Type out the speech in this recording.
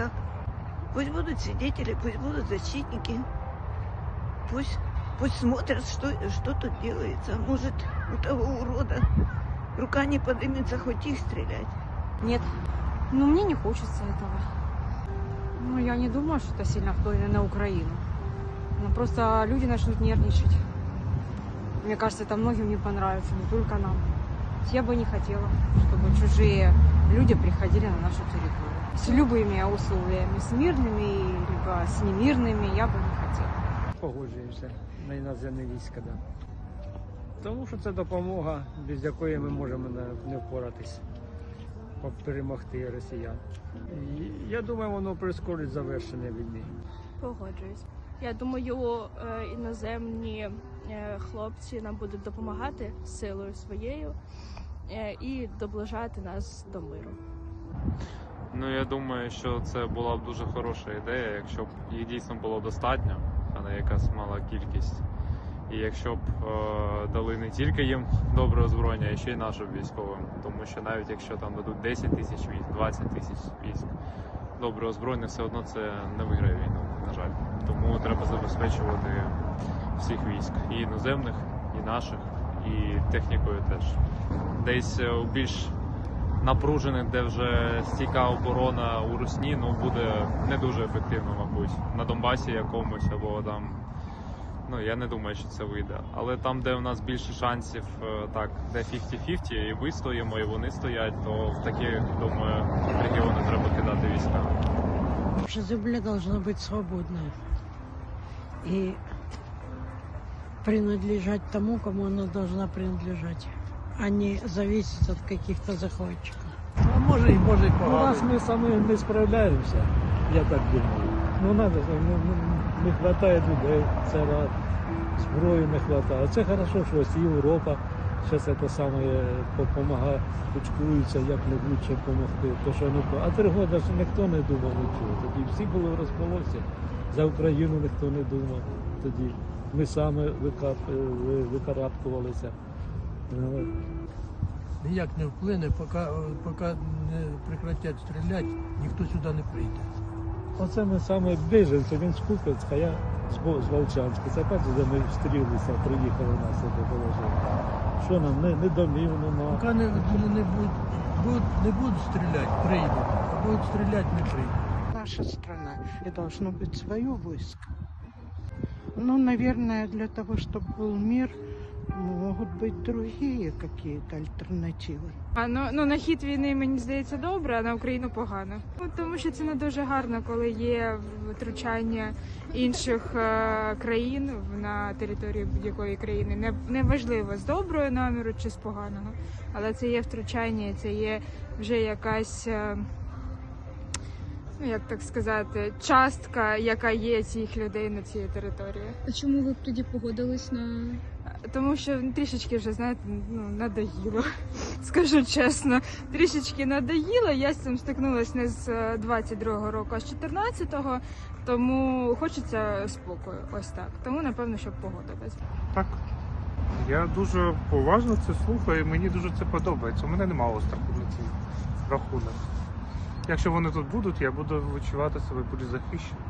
так. Пусть будут свидетели, пусть будут защитники. Пусть, пусть смотрят, что, что тут делается. Может, у того урода рука не поднимется хоть их стрелять. Нет. Ну, мне не хочется этого. Ну, я не думаю, что это сильно вплывет на Украину. Ну, просто люди начнут нервничать. Мне кажется, это многим не понравится, не только нам. Я бы не хотела, чтобы чужие люди приходили на нашу территорию. С любыми условиями, с мирными, либо с немирными, я бы не хотела. Погоджуємося на іноземне війська, да. Тому що це допомога, без якої ми можемо не, не впоратись, по- перемогти росіян. І я думаю, воно прискорить завершення війни. Погоджуюсь. Я думаю, е, іноземні е, хлопці нам будуть допомагати силою своєю е, і доближати нас до миру. Ну я думаю, що це була б дуже хороша ідея, якщо б їх дійсно було достатньо, а не якась мала кількість. І якщо б е, дали не тільки їм добре озброєння, а ще й нашим військовим. Тому що навіть якщо там дадуть 10 тисяч військ, 20 тисяч військ, добре озброєння, все одно це не виграє війну, на жаль. Тому треба забезпечувати всіх військ, і іноземних, і наших, і технікою теж. Десь е, у більш напружених, де вже стійка оборона у Русні, ну буде не дуже ефективно, мабуть. На Донбасі якомусь або там. Ну, я не думаю, що це вийде. Але там, де у нас більше шансів, е, так, де 50-50, і ми стоїмо, і вони стоять, то в такі, думаю, регіони треба кидати війська. Наша земля должна быть свободной и принадлежать тому, кому она должна принадлежать, а не зависеть от каких-то захватчиков. А може і може У погано. нас ми самі не справляємося, я так думаю. Ну надо, ж, ну, ну, не вистачає людей, це раз. Зброї не вистачає. Це хорошо, що ось Європа зараз це саме допомагає, кучкуються, як небудь чим допомогти. То, що не... А три роки ж ніхто не думав нічого. Тоді всі були в розполосі. За Україну ніхто не думав. Тоді ми самі викап... викарабкувалися Ну, Ніяк не вплине, поки, поки не прекратять стріляти, ніхто сюди не прийде. Оце ми саме біженці, він з Купецька, а я з, Бо- з Волчанська. Це перше, де ми встрілися, приїхали нас сюди положили. Що нам, не, не домів нема. Поки не, не, не, будуть, будуть, не будуть стріляти, прийдуть. А будуть стріляти, не прийдуть. наша страна, и должно быть свое войско. Ну, наверное, для того, чтобы был мир, могут быть другие какие-то альтернативы. А ну, ну на хід війни мені здається добре, а на Україну погано. Ну, тому що це не дуже гарно, коли є втручання інших е, країн на територію будь-якої країни. Не неважливо з доброю наміру чи з поганого, але це є втручання, це є вже якась. е, Ну, як так сказати, частка, яка є цих людей на цій території. А чому ви б тоді погодились на Тому що трішечки вже знаєте, ну надоїло. Скажу чесно, трішечки надоїло. Я з цим стикнулася не з е, 22-го року, а з 14-го, тому хочеться спокою. Ось так. Тому напевно, щоб погодилась. Так. Я дуже уважно це слухаю, і мені дуже це подобається. У мене немає страху на цей рахунок. Якщо вони тут будуть, я буду відчувати себе більш захищеним.